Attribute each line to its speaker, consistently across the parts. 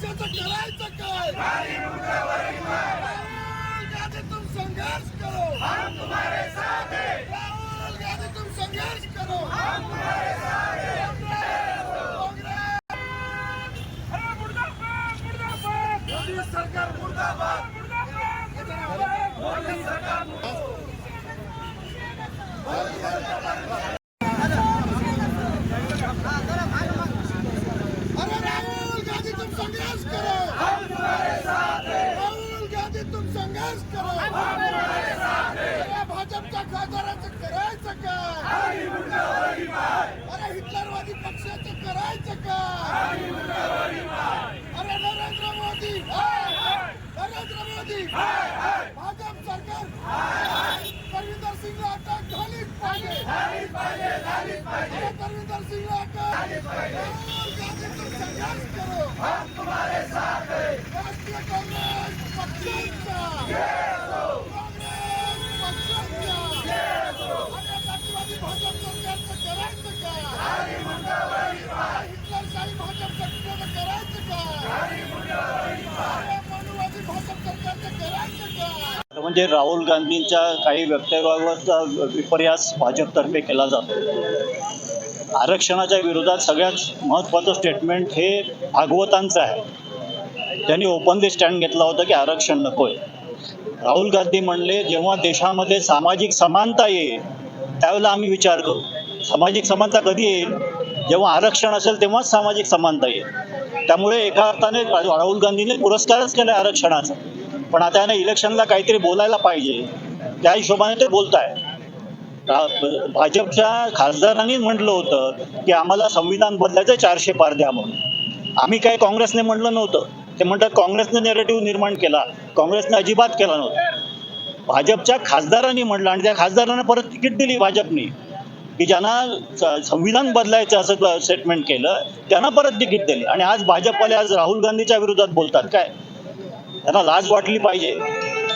Speaker 1: करायचं काय राहुल गांधी तुम संघर्ष करो हम तुम्हारे साथ हैं राहुल गांधी तुम संघर्ष करो हम तुम्हारे साथ मोदी सरकार मुर्दाबाद मोदी सरकार अरे राहुल गांधी तुम संघर्ष करो हम तुम्हारे साथ हैं राहुल गांधी तुम संघर्ष करू. भाजपच्या खासदाराचं करायचं काय अरे हिटलरवादी पक्षाचं करायचं काय अरे नरेंद्र मोदी. नरेंद्र मोदी. भाजप सरकार. करविंदर सिंगला अटक झालीच पाहिजे. अरे करविंदर सिंगला अटक. राहुल गांधी तुम संघर्ष करो. राष्ट्रीय काँग्रेस पक्षाचा काँग्रेस पक्षाचा अरे जातीवादी भाजप सरकारचं करायचं काय हिटलरशाही भाजप सरकारचं करायचं काय अरे मनुवादी भाजप सरकारचं करायचं काय
Speaker 2: म्हणजे राहुल गांधींच्या काही वक्तव्यावरचा विपर्यास भाजपतर्फे केला जातो. आरक्षणाच्या विरोधात सगळ्यात महत्त्वाचं स्टेटमेंट हे भागवतांचं आहे. त्यांनी ओपनली स्टँड घेतला होता की आरक्षण नको आहे राहुल गांधी म्हणले जेव्हा देशामध्ये सामाजिक समानता येईल त्यावेळेला आम्ही विचार करू. सामाजिक समानता कधी येईल? जेव्हा आरक्षण असेल तेव्हाच सामाजिक समानता येईल. त्यामुळे एका अर्थाने राहुल गांधीने पुरस्कारच केला आरक्षणाचा. पण आता याने इलेक्शनला काहीतरी बोलायला पाहिजे. त्या हिशोबाने ते बोलताय. भाजपच्या खासदारांनी म्हटलं होतं की आम्हाला संविधान बदलायचं चारशे पार द्या म्हणून. आम्ही काय काँग्रेसने म्हटलं नव्हतं. ते म्हणतात काँग्रेसने नेरेटिव्ह निर्माण केला. काँग्रेसने अजिबात केला नव्हता. भाजपच्या खासदारांनी म्हटलं आणि त्या खासदारांना परत तिकीट दिली भाजपने. की ज्यांना संविधान बदलायचं असं स्टेटमेंट केलं त्यांना परत तिकीट दिली. आणि आज भाजपवाले आज राहुल गांधीच्या विरोधात बोलतात. काय? त्यांना लाज वाटली पाहिजे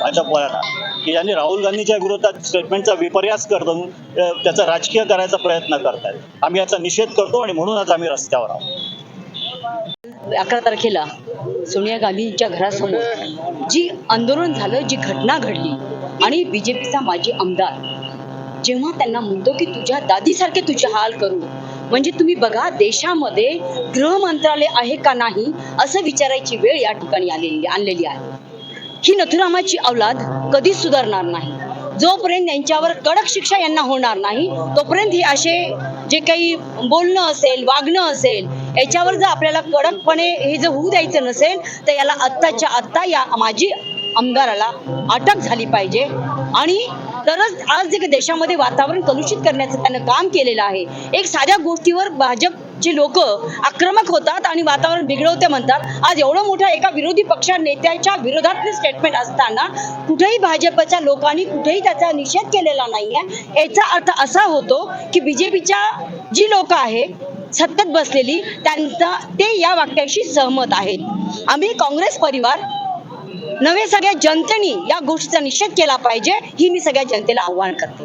Speaker 2: भाजपवाल्यांना की ज्यांनी राहुल गांधीच्या विरोधात स्टेटमेंटचा विपर्यास करतो त्याचा राजकीय करायचा प्रयत्न करतायत. आम्ही याचा निषेध करतो आणि म्हणूनच आम्ही रस्त्यावर आहोत.
Speaker 3: अकरा तारखेला सोनिया गांधींच्या घरासमोर जी आंदोलन झालं जी घटना घडली आणि बीजेपीचा माजी आमदार जेव्हा त्यांना म्हणतो की तुझ्या दादीसारखे तुझे हाल करू म्हणजे तुम्ही बघा देशामध्ये गृह मंत्रालय आहे का नाही असं विचारायची वेळ या ठिकाणी आलेली आणलेली आहे. ही नथुरामाची अवलाद कधीच सुधारणार नाही. जोपर्यंत यांच्यावर कडक शिक्षा यांना होणार नाही तोपर्यंत हे असे जे काही बोलणं असेल वागणं असेल याच्यावर जर आपल्याला कडकपणे हे जर होऊ द्यायचं नसेल तर याला आत्ताच्या आत्ता या माजी आमदाराला अटक झाली पाहिजे. आणि तरच आज जे देशामध्ये वातावरण कलुषित करण्याचं त्यानं काम केलेलं आहे. एक साध्या गोष्टीवर भाजपचे लोक आक्रमक होतात आणि वातावरण बिघडवते म्हणतात. आज एवढं मोठ्या एका विरोधी पक्ष नेत्याच्या विरोधात स्टेटमेंट असताना कुठेही भाजपच्या लोकांनी कुठेही त्याचा निषेध केलेला नाहीये. याचा अर्थ असा होतो की बीजेपीच्या जी लोक आहेत सत्तेत बसलेली त्यांचा ते या वाक्याशी सहमत आहेत. आम्ही काँग्रेस परिवार नव्हे सगळ्या जनतेने या गोष्टीचा निषेध केला पाहिजे ही मी सगळ्या जनतेला आव्हान करते.